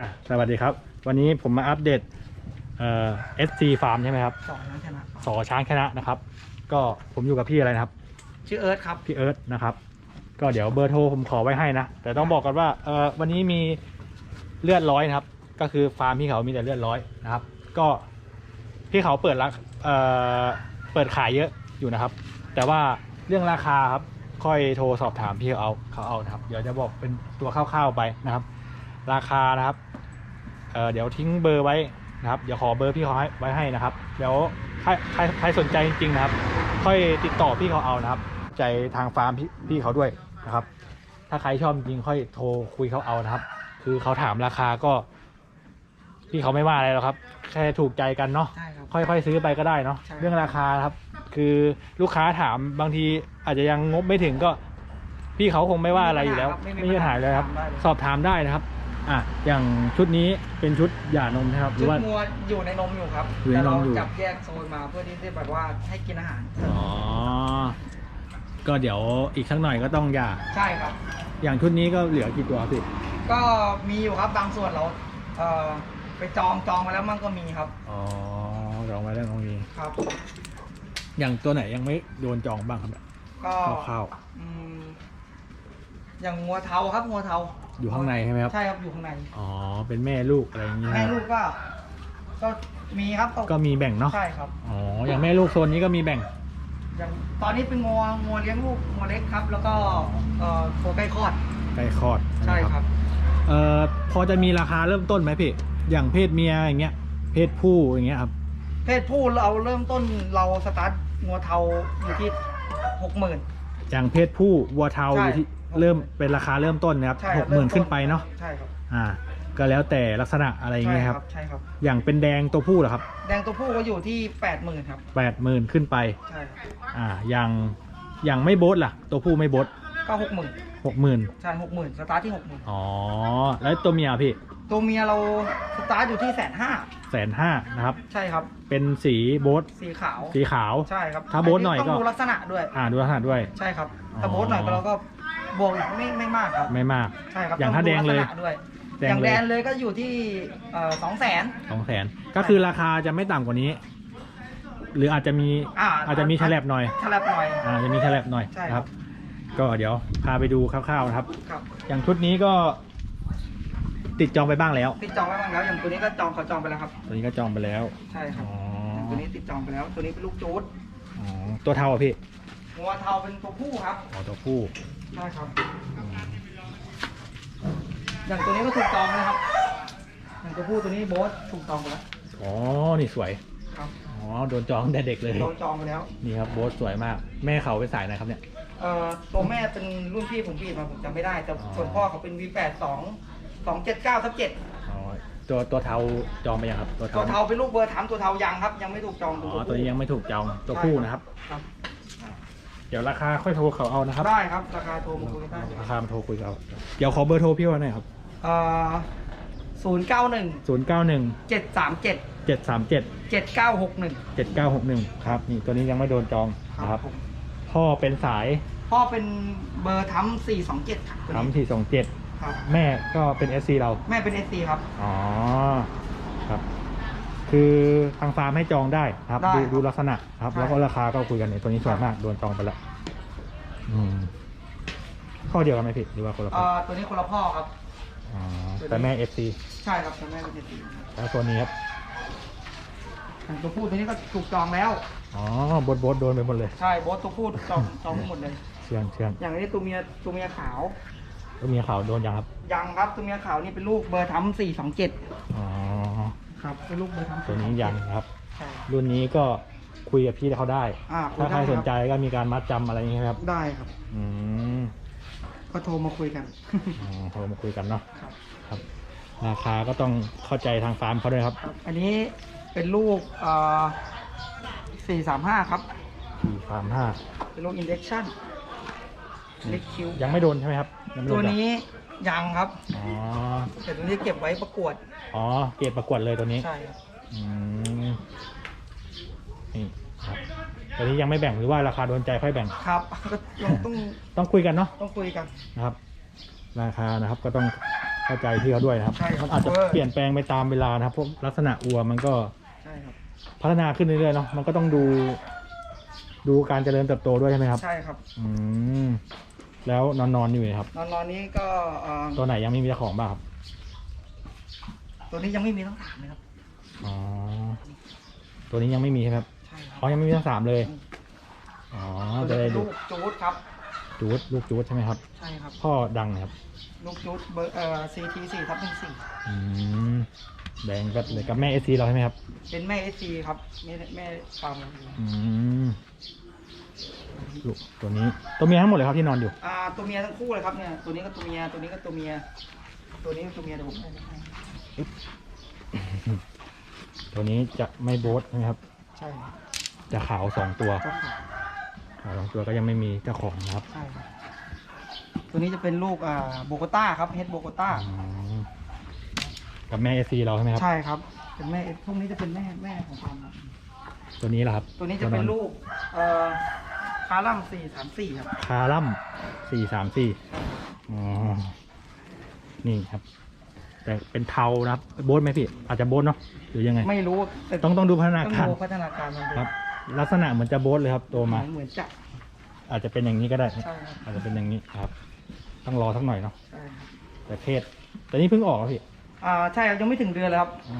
อะสวัสดีครับ วันนี้ผมมาอัปเดตเอ่อ SC Farm ใช่ไหมครับสองนั้นชนะสอช้างชนะนะครับ ก็ผมอยู่กับพี่อะไรนะครับ ชื่อเอิร์ธครับ พี่เอิร์ธนะครับ ก็เดี๋ยวเบอร์โทรผมขอไว้ให้นะ แต่ต้องบอกกันว่าเออวันนี้มีเลือดร้อยนะครับ ก็คือฟาร์มพี่เขามีแต่เลือดร้อยนะครับ ก็พี่เขาเปิดรักเอ่อเปิดขายเยอะอยู่นะครับ แต่ว่าเรื่องราคาครับค่อยโทรสอบถามพี่เขาเอาเขาเอานะครับ เดี๋ยวจะบอกเป็นตัวคร่าวๆไปนะครับ ราคานะครับเอ่อเดี๋ยวทิ้งเบอร์ไว้นะครับ เดี๋ยวขอเบอร์พี่เขาให้ไว้ให้นะครับ เดี๋ยวใครใครใครสนใจจริงๆนะครับ ค่อยติดต่อพี่เขาเอานะครับ ใจทางฟาร์มพี่พี่เขาด้วยนะครับ ถ้าใครชอบจริงๆค่อยโทรคุยเขาเอานะครับ คือเขาถามราคาก็ พี่เขาไม่ว่าอะไรหรอกครับ แค่ถูกใจกันเนาะใช่ครับค่อยๆซื้อไปก็ได้เนาะใช่เรื่องราคาครับ คือลูกค้าถามบางทีอาจจะยังงบไม่ถึงก็ พี่เขาคงไม่ว่าอะไรอยู่แล้ว ไม่มีปัญหาเลยครับ สอบถามได้นะครับ อะอย่างชุดนี้เป็นชุดหย่านมนะครับหรืชุอดว่า งัวอยู่ในนมอยู่ครับอยู่ในแต่นเรามอยู่ จับแยกโซนมาเพื่อที่จะแบบว่าให้กินอาหารอ๋อก็เดี๋ยวอีกสักหน่อยก็ต้องหย่าใช่ครับ อย่างชุดนี้ก็เหลือกี่ตัวพี่ก็มีอยู่ครับบางส่วนเราเอ่อไปจองจองมาแล้วมั่งก็มีครับอ๋อจองไว้แล้วตรงนี้ ครับ อย่างตัวไหนยังไม่โดนจองบ้างครับก็คร่าวอืม อย่างงัวเทาครับงัวเทาๆอยู่ข้างในใช่ไหมครับ ใช่ครับอยู่ข้างในอ๋อ เป็นแม่ลูกอะไรอย่างเงี้ยแม่ลูกก็ ก็มีครับก็มีแบ่งเนาะ ใช่ครับ อ๋อ อย่างแม่ลูกโซนนี้ก็มีแบ่ง อย่างตอนนี้เป็นงัวงัวเลี้ยงลูกงัวเล็กครับ แล้วก็เอ่อตัวใกล้คลอด ไก่คลอดใช่ไหมครับ เอ่อ พอจะมีราคาเริ่มต้นไหมพี่ อย่างเพศเมียอย่างเงี้ย เพศผู้อย่างเงี้ยครับ เพศผู้เราเริ่มต้นเราสตาร์ทงัวเทาอยู่ที่หกหมื่นอย่างเพศผู้วัวเทาใช่อยู่ที่ เริ่มเป็นราคาเริ่มต้นนะครับใช่หครับกหมื่นริ่ต้ขึ้นไปเนาะใช่ครับอ่า ก็แล้วแต่ลักษณะอะไรอย่างเงี้ยครับ ใช่ครับ อย่างเป็นแดงตัวผู้เหรอครับแดงตัวผู้ก็อยู่ที่แปดหมื่นครับ แปดหมื่นขึ้นไป ใช่ครับอ่า อย่างอย่างไม่โบทล่ะ ตัวผู้ไม่โบทก็หกหมื่นหกหมื่นใช่หกหมื่นสตาร์ทที่หกหมื่นอ๋อ แล้วตัวเมียพี่ตัวเมียเราสตาร์ทอยู่ที่แสนห้าแสนห้านะครับ ใช่ครับ เป็นสีโบทสีขาว สีขาว ใช่ครับถ้าโบ๊ทหน่อยก็ ต้องดูลักษณะด้วย อ่าดูลักษณะด้วย ใช่ครับอ๋อถ้าโบ๊ทหน่อยก็เราก็ บวกอีกไม่ไม่มากครับ ไม่มาก ใช่ครับอย่างต้ถ้าแดงเลยลักษณะด้วย แดงอย่างเลยแดนเลยก็อยู่ที่สองแสน สองแสนก็คือราคาจะไม่ต่ำกว่านี้ หรืออาจจะมีอ่า อาจจะมีแฉลบหน่อย ฉลับหน่อยอาจจะมีแฉลบหน่อยใช่นะคครัรับ บ ก็เดี๋ยวพาไปดูคร่าวๆนะครับ ครับอย่างชุดนี้ก็ติดจองไปบ้างแล้ว ติดจองไว้บ้างแล้วอย่างตัวนี้ก็จองเขาจองไปแล้วครับ ตัวนี้ก็จองไปแล้ว ใช่ครัอ๋บอ อย่างตัวนี้ติดจองไปแล้ว ตัวนี้เป็นลูกจูดอ๋อตัวเท่าอะพี่ งัวเทาเป็นตัวผู้ครับอ๋อตัวผู้ใช่ครับอย่างตัวนี้ก็ถูกจองนะครับอย่างตัวผู้ตัวนี้โบ๊ทถูกจองไปแล้วอ๋อ นี่สวย ครับอ๋อ โดนจองตั้งแต่เด็กเลยเราจองไปแล้วนี่ครับโบ๊ทสวยมาก แม่เขาไปสายไหนครับเนี่ย เอ่อตัวแม่เป็นรุ่นพี่ผมปีดมาผมจำไม่ได้ แต่อ๋อ ส่วนพ่อเขาเป็น V8 2 279ทับ7อ๋อ ตัวตัวเทาจองไปยังครับ ตัวตัวเทาเทาเป็นลูกเบอร์ถามตัวเทายังครับ ยังไม่ถูกจองอ๋อ ตัวนี้ยังไม่ถูกจอง ตัวผู้นะครับ ครับ เดี๋ยวราคาค่อยโทรเขาเอานะครับ ได้ครับ ราคาโทรมาคุยได้ราคามาโทรคุยเอา เดี๋ยวขอเบอร์โทรพี่ว่าหน่อยครับเอ่อศูนย์เก้าหนึ่งศูนย์เก้าหนึ่งเจ็ดสามเจ็ดเจ็ดสามเจ็ดเจ็ดเก้าหกหนึ่งเจ็ดเก้าหกหนึ่งครับ นี่ตัวนี้ยังไม่โดนจองนะครับ ผมพ่อเป็นสายพ่อเป็นเบอร์ทั้มสี่สองเจ็ดครับตัวนี้ทำที่สองเจ็ดครับ แม่ก็เป็นเอสซีเรา แม่เป็นเอซีครับ อ๋อ ครับ คือทางฟาร์มให้จองได้ครับได้ดูครับดูลักษณะครับ ใช่ แล้วก็ราคาก็คุยกันเนี่ยตัวนี้สวยครับมากโดนจองไปแล้วอืมข้อเดียวกันไหมพี่หรือว่าคนละคเอ่นอตัวนี้คนละพ่อครับ อ๋อแต่แม่เอฟซีใช่ครับแต่แม่เป็นเอซีแล้วตัวนี้ครับตัวผู้ตัวนี้ก็ถูกจองแล้ว อ๋อบดบดโดนไปหมดเลย ใช่โบสตัวผู้จองจองทั้งหมดเลย เชื่องเชื่องอย่างนี้ตัวเมียตัวเมียขาวแล้วเมียขาวโดนยังครับยังครับตัวเมียขาวนี่เป็นลูกเบอร์ทั้มสี่สองเจ็ดอ๋อ ครับเป็นลูกเบอร์ทั้มตัวนี้ยังครับ ใช่ รุ่นนี้ก็คุยกับพี่เขาได้ อ่าถ้าใครได้ครับสนใจก็มีการมัดจำอะไรอย่างเงี้ยครับได้ครับ อืมก็โทรมาคุยกัน อ๋อโทรมาคุยกันเนาะครับ ครับ ราคาก็ต้องเข้าใจทางฟาร์มเขาด้วยครับครับ อันนี้เป็นลูกสี่สามห้าครับที่ฟาร์มห้าเป็นลูกอินเด็กชั่นเล็กคิว ยังไม่โดนใช่ไหมครับยังไม่โดตัวนจับนี้ ยังครับอ๋อแต่ตัวนี้เก็บไว้ประกวดอ๋อเกรดประกวดเลยตัวนี้ใช่ครับอืมนี่ครับตัวนี้ยังไม่แบ่งหรือว่าราคาโดนใจค่อยแบ่ง ครับก็ต้องต้องต้องคุยกันเนาะต้องคุยกัน นะครับ ราคานะครับก็ต้องเข้าใจพี่เขาด้วยนะครับใช่ครับมันอาจจะเออเปลี่ยนแปลงไปตามเวลานะครับพวกลักษณะอัวมันก็ ใช่ครับพัฒนาขึ้นเรื่อยๆเนาะ มันก็ต้องดู ดูการเจริญเติบโตด้วยใช่ไหมครับ ใช่ครับ อืม แล้วนอนนอนๆอยู่ไหมครับ นอนนอนนี้ก็เอ่อตัวไหนยังไม่มีเจ้าของบ้างครับ ตัวนี้ยังไม่มีต้องถามเลยครับ อ๋อ ตัวนี้ยังไม่มีใช่ไหมครับ ใช่ครัอ๋อยังไม่มีทั้งสามเลย อ๋อตัวจะนี้ได้เป็นดูลูกจูดครับ จูดลูกจูดใช่ไหมครับ ใช่ครับ พ่อดังนะครับ ลูกจูดเบอร์เอ่อ CT 4ทับหนึ่งสี่อืม แดงก็เลยกับแม่เอซีเราใช่ไหมครับ เป็นแม่ SC ครับแม่แม่ฟาร์มเราอยู่อืม ลูกตัวนี้ตัวเมียทั้งหมดเลยครับที่นอนอยู่ อ่าตัวเมียทั้งคู่เลยครับเนี่ยตัวนี้ก็ตัวเมียตัวนี้ก็ตัวเมีย ตัวนี้ก็ตัวเมียเดี๋ยวผมให้ให้ตัวนี้จะไม่โบทใช่ไหมครับ ใช่ครับจะขาวสองตัวเจ้าขาวขาวสองตัวก็ยังไม่มีเจ้าของนะครับใช่ครับตัวนี้จะเป็นลูกอ่าโบโกต้าครับเฮดโบโกต้าอืมกับแม่เอซีเราใช่ไหมครับ ใช่ครับเป็นแม่พวกนี้จะเป็นแม่แม่ของฟาร์มครับตัวนี้แหละครับตัวนี้จะเป็นลูกเอ่อ คารัมสี่สามสี่ครับ คาลัมสี่สามสี่อ๋อ นี่ครับ แต่เป็นเทานะครับ โบทไหมพี่ อาจจะโบทเนาะ หรือยังไง ไม่รู้แต่ต้องต้องดูพัฒนาต้องการ ดูพัฒนาการมันดูครับ ลักษณะเหมือนจะโบทเลยครับโตมา เหมือนจะ อาจจะเป็นอย่างนี้ก็ได้ ใช่ครับ อาจจะเป็นอย่างนี้ครับ ต้องรอสักหน่อยเนาะ ใช่ครับแต่เพศแต่นี่เพิ่งออกแล้วพี่ อ่าใช่ครับยังไม่ถึงเดือนเลยครับ อ๋อ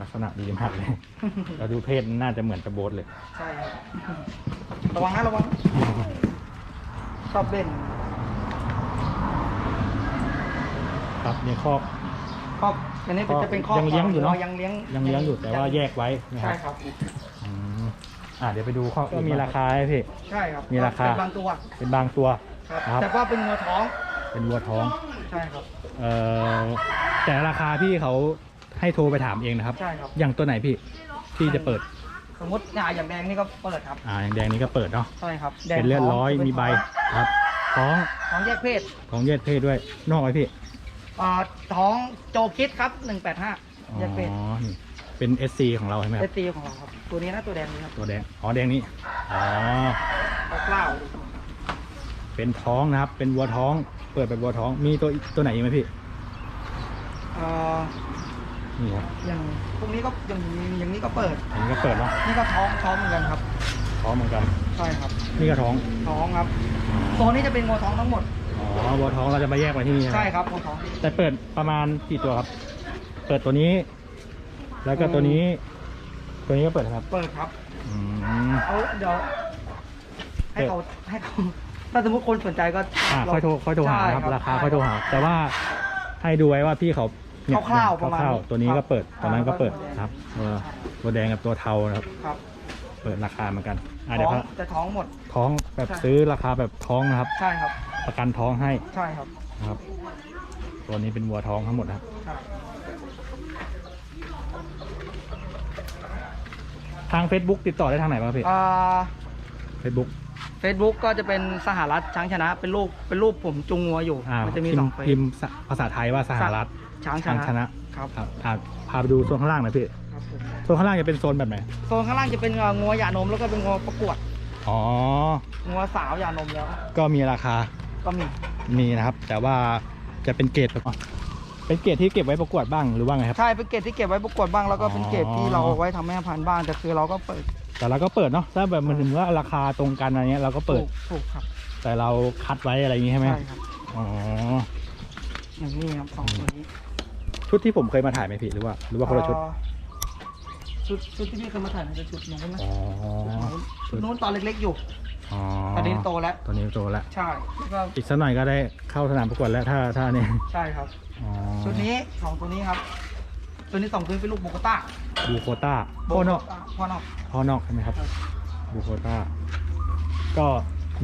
ลักษณะดีมากเลย เราดูเพศน่าจะเหมือนจะโบทเลย ใช่ครับระวังนะระวัง ชอบเล่นครับในคอกครอบอันนี้เป็นจะเป็นครอบยังเลี้ยงอยู่เนอะ ยังเลี้ยงยังเลี้ยงอยู่แต่ว่าแยกไว้นะคใช่รับครับ อืมอ่าเดี๋ยวไปดูข้อก็มีราคาให้พี่ ใช่ครับมีราคา เป็นบางตัวเป็นบางตัว ครับ ครับ แต่ว่าเป็นงัวท้อง เป็นวัวท้อง ใช่ครับ เอ่อแต่ราคาพี่เขา ให้โทรไปถามเองนะครับ ใช่ครับ อย่างตัวไหนพี่ที่จะเปิดสมมติหน้าอย่างแดงนี่ก็เปิดครับอ่าอย่างแดงนี้ก็เปิดเนาะใช่ครับแดงเป็นเลือดร้อยท้งมีใบเป็นครับท้องท้องแยกเพศท้องแยกเพศด้วย นอกไหมพี่อ่าท้องโจคิดครับหนึ่งแปดห้าอ๋อแยกเพศนี่เป็น SC ของเราใช่ไหมคเอรับตีของเราครับ ตัวนี้นะตัวแดงนี้ครับ ตัวแดงอ๋อแดงนี้อ๋อกล้าวเป็นท้องนะครับ เป็นวัวท้อง เปิดเป็นวัวท้อง มีตัวตัวไหนอีกไหมพี่ๆอ่า นี่ครับอย่างพวกนี้ก็อย่างอย่างนี้ก็เปิด อันนี้ก็เปิดเนาะนี่ก็ท้องท้องเหมือนกันครับ ท้องเหมือนกัน ใช่ครับ นี่ก็ท้อง ท้องครับตัวนี้จะเป็นงัวท้องทั้งหมด อ๋อวัวท้องเราจะมาแยกไว้ที่นี่นะใช่ครับงัวท้อง แต่เปิดประมาณกี่ตัวครับ เปิดตัวนี้ แล้วก็ตัวนี้ ตัวนี้ก็เปิดนะครับ เปิดครับอืมเอาเดี๋ยวให้เขาให้เขาถ้าสมมติคนสนใจก็อ่าค่อยโทรค่อยโทรหานะครับ ราคาค่อยโทรหา แต่ว่าให้ดูไว้ว่าพี่เขา เนี่ยคร่าวๆประมาณคร่าวนี้ๆตัวนี้ก็เปิดครับตัวนั้นก็เปิดอ่าครับตัวตัวแดงกับตัวเทานะครับ ครับเปิดราคาเหมือนกันอ่าเดี๋ยวท้องเขาจะท้องหมด ท้องแบบใช่ ซื้อราคาแบบท้องนะครับ ใช่ครับ ประกันท้องให้ใช่ครับนะครับ ตัวนี้เป็นวัวท้องทั้งหมดนะครับ ใช่ทาง Facebook ติดต่อได้ทางไหนบ้างพี่ อ่า Facebook เฟซบุ๊กก็จะเป็นสหรัฐช้างชนะ เป็นรูปเป็นรูปผมจุงงัวอยู่ อ่ามันจะมีพิสมองพ์เฟซ พิมพ์ภาษาไทยว่าสหรัฐช้างชช้างนะชนะ ครับครับอ่าพาไปดูโซนข้างล่างหน่อยพี่ครับผมโซนข้างล่างจะเป็นโซนแบบไหนโซนข้างล่างจะเป็นเอ่องัวหย่านมแล้วก็เป็นงัวประกวดอ๋อ งัวสาวหย่านมแล้วก็มีราคา ก็มี มีนะครับ แต่ว่าจะเป็นเกรดแบบเป็นเกรดที่เก็บไว้ประกวดบ้างหรือว่าไงครับ ใช่เป็นเกรดที่เก็บไว้ประกวดบ้างแล้วก็เป็นเกรดที่เราอ๋อเอาไว้ทำแม่พันธุ์บ้างแต่คือเราก็เปิด แต่เราก็เปิดเนาะถ้าแบบมันถึงว่าราคาตรงกันอะไรเงี้ยเราก็เปิดถูกถูกครับ แต่เราคัดไว้อะไรอย่างงี้ใช่ไหมใช่ครับอ๋อ อย่างนี้ครับสองตัวนี้ชุดที่ผมเคยมาถ่ายไหมพี่หรือว่า หรือว่าคนละชุด เอ่อชุดชุดที่พี่เคยมาถ่ายมันจะชุดนู้นนะอ๋อ ชุดนู้นตอนเล็กๆอยู่อ๋อตอนนี้โตแล้ว ตอนนี้โตแล้ว ใช่แล้วก็อีกสักหน่อยก็ได้เข้าสนามประกวดแล้วถ้าถ้าเนี่ยใช่ครับ อ๋อชุดนี้สองตัวนี้ครับ ตัวนี้สองตัวนี้เป็นลูกโบโกต้าบูโคต้าพ่อนอกพ่อนอก พ่อนอกใช่ไหมครับ ครับบูโคต้า ก็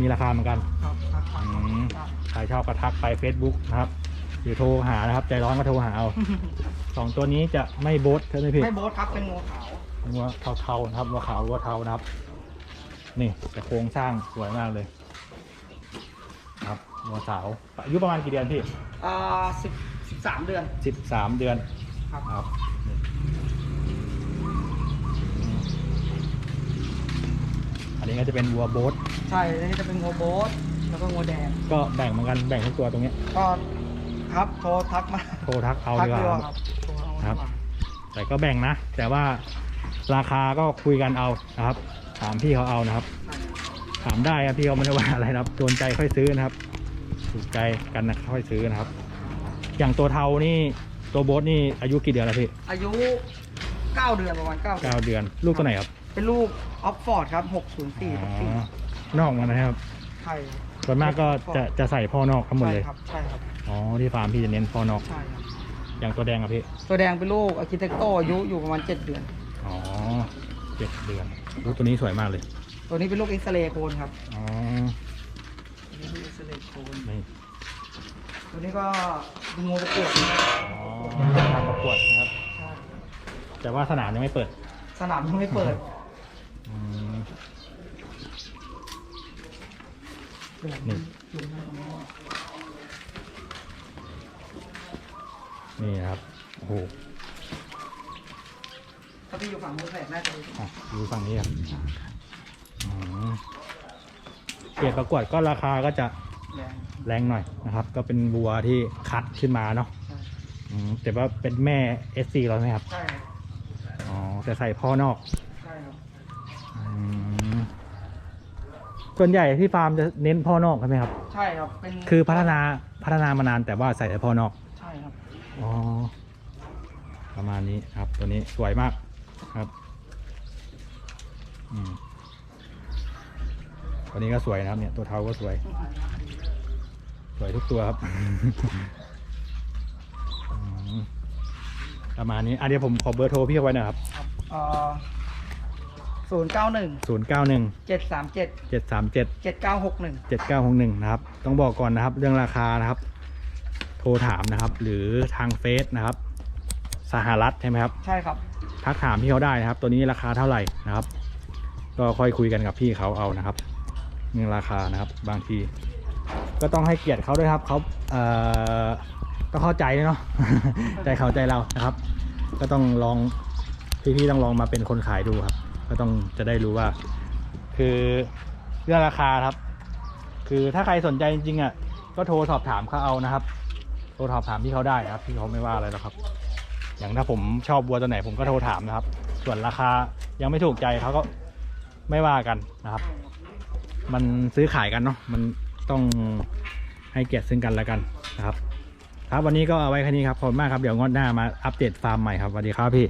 มีราคาเหมือนกัน ครับครับครับอืมใครชอบก็ทักไป Facebook นะครับหรือโทรหานะครับ ใจร้อนก็โทรหาเอาสองตัวนี้จะไม่โบทใช่ไหมพี่ไม่โบ๊ทครับเป็นงูขาววัวเทาๆนะครับวัวขาววัวเทานะครับ นี่แต่โครงสร้างสวยมากเลย ครับวัวสาวอายุประมาณกี่เดือนพี่อ่าสิบสิบสามเดือน สิบสามเดือน ครับครับนี่อันนี้ก็จะเป็นวัวโบทใช่แล้วนี่จะเป็นงูโบ๊ทแล้วก็งูแดงก็แบ่งเหมือนกันแบ่งทุกตัวตรงเนี้ยก็ครับโทรทักมาโทรทักเอาทัดีกดีกว่าว่า ครับโทรเอาครับดีกว่าแต่ก็แบ่งนะ แต่ว่าราคาก็คุยกันเอานะครับ ถามพี่เขาเอานะครับ ถามได้ครับพี่เขาไม่ได้ว่าอะไรนะครับโดนใจค่อยซื้อนะครับ ถูกใจกันนะค่อยซื้อนะครับ อย่างตัวเทานี่ ตัวโบ๊ทนี่อายุกี่เดือนแล้วพี่อายุ 9 เดือนประมาณ9เดือนเก้าเดือน ลูกตัวไหนครับเป็นลูกออฟฟอร์ดครับ 604อ๋ทับอสี่นอกมานะครับ ใช่ส่วนมากก็จะจะใส่พ่อนอกทั้งหมดใช่เลยครับใช่ครับอ๋อที่ฟาร์มพี่จะเน้นพ่อนอก ใช่ครับอย่างตัวแดงครับพี่ ตัวแดงเป็นลูกอาร์คิเทคโตอายุอยู่ประมาณ 7 เดือน อ๋อเจ็ดเดือนลูกตัวนี้สวยมากเลย ตัวนี้เป็นลูกเอ็กซเรย์โคนครับอ๋อตัวนี้ลูกเอ็กซเรย์โคน นี่ ตัวนี้ก็ดูงูประกวดอ๋อทำประกวดนะครับ ใช่แต่ว่าสนามยังไม่เปิด สนามยังไม่เปิดอืมนี่นี่นะครับโอ้โหถ้าพี่อยู่ฝั่งนู้นแหละน่าจะอะดูฝั่งนี้ครับอืมเกียรติประกวดก็ราคาก็จะ แรงแรงหน่อยนะครับ ก็เป็นวัวที่คัดขึ้นมาเนาะใช่อืมแต่ว่าเป็นแม่ SC เราไหมครับ ใช่อ๋อ แต่ใส่พ่อนอกใช่ครับอืมส่วนใหญ่ที่ฟาร์มจะเน้นพ่อนอกใช่ไหมครับ ใช่ครับเป็นคือพัฒนาพัฒนามานานแต่ว่าใส่แต่พ่อนอก ใช่ครับอ๋อ ประมาณนี้ครับ ตัวนี้สวยมากครับอืมตัวนี้ก็สวยนะครับเนี่ย ตัวเทาก็สวย สวยทุกตัวครับอืมประมาณนี้อะเดี๋ยวผมขอเบอร์โทรพี่เอาไว้หนะครับครับเอ่อศูนย์เก้าหนึ่งศูนย์เก้าหนึ่งเจ็ดสามเจ็ดเจ็ดสามเจ็ดเจ็ดเก้าหกหนึ่งเจ็ดเก้าหกหนึ่งนะครับ ต้องบอกก่อนนะครับ เรื่องราคานะครับ โทรถามนะครับ หรือทางเฟซนะครับ สหรัฐใช่ไหมครับ ใช่ครับ ทักถามพี่เขาได้นะครับ ตัวนี้ราคาเท่าไหร่นะครับ ก็ค่อยคุยกันกับพี่เขาเอานะครับเรื่องราคานะครับ บางที ก็ต้องให้เกียรติเขาด้วยครับเขาเอ่อต้องเข้าใจเนาะ ใจเขาใจเรานะครับ ก็ต้องลองพี่ๆต้องลองมาเป็นคนขายดูครับ ก็ต้องจะได้รู้ว่า คือเรื่องราคาครับ คือถ้าใครสนใจจริงๆอะก็โทรสอบถามเขาเอานะครับ โทรสอบถามพี่เขาได้นะครับพี่เขาไม่ว่าอะไรหรอกครับ อย่างถ้าผมชอบวัวตัวไหนผมก็โทรถามนะครับ ส่วนราคายังไม่ถูกใจเขาก็ไม่ว่ากันนะครับ มันซื้อขายกันเนาะมัน ต้องให้เกียรติซึ่งกันและกันนะครับ ครับวันนี้ก็เอาไว้แค่นี้ครับขอบคุณมากครับเดี๋ยวงวดหน้ามาอัปเดตฟาร์มใหม่ครับสวัสดีครับพี่